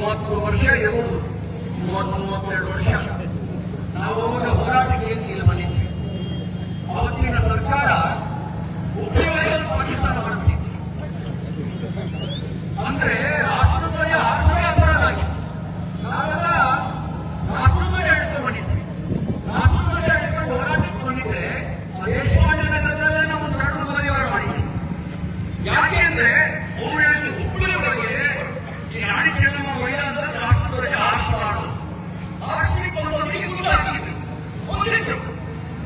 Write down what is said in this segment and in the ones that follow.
ಮೂವತ್ತು ವರ್ಷ ಇರುವುದು. ಮೂವತ್ತು, ಮೂವತ್ತೆರಡು ವರ್ಷ. ನಾವು ಅವಾಗ ಹೋರಾಟಕ್ಕೆ ಏನು ಬಂದಿದ್ವಿ? ಅವತ್ತಿನ ಸರ್ಕಾರ ಉಪಯೋಗ ಪಾಕಿಸ್ತಾನ ಮಾಡಿಬಿಟ್ಟಿತ್ತು ಅಂದ್ರೆ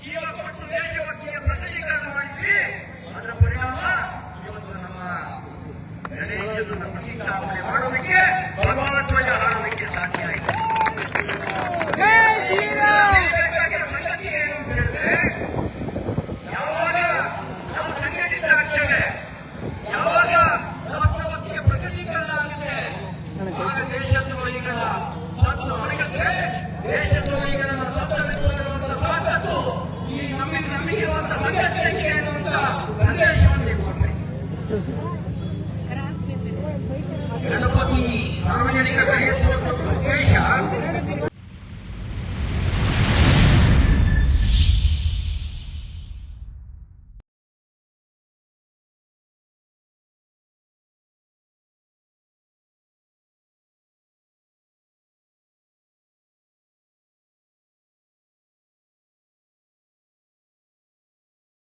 ಜೀವ ಕೊಟ್ಟು ದೇಶಭಕ್ತಿಯ ಪ್ರಕಟೀಕರಣ ಮಾಡಿದ್ವಿ ಅದರ ಪರಿಣಾಮ ಇವತ್ತು ನಮ್ಮ ಗಣೇಶನ ಪ್ರತಿಷ್ಠಾಪನೆ ಮಾಡೋದಕ್ಕೆ ಭಗವಾನ ಧ್ವಜ ಸಾಧ್ಯ ಆಯಿತು ಸಂಗತಿ ಏನು ಅಂತ ಹೇಳಿದ್ರೆ ಯಾವಾಗ ನಾವು ಸಂಘಟಿತ ಆಗ್ತೇವೆ ಯಾವಾಗ ರಾಷ್ಟ್ರಭಕ್ತಿಯ ಪ್ರಕಟೀಕರಣ ಆಗುತ್ತೆ ಆಗ ದೇಶದ್ರೋಹಿಗಳ ಸತ್ತು ಹೊರಗುತ್ತೆ ದೇಶದ್ರೋಹಿಗಳ ನಮಗೆ ನಮಗಿರುವಂತಹ ಸಂಘಟನೆಗೆ ಎನ್ನುವಂತ ಸಂದೇಶವನ್ನು ನೀವು ಕೊಡ್ಬೇಕು. ರಾಷ್ಟ್ರೀಯ ಗಣಪ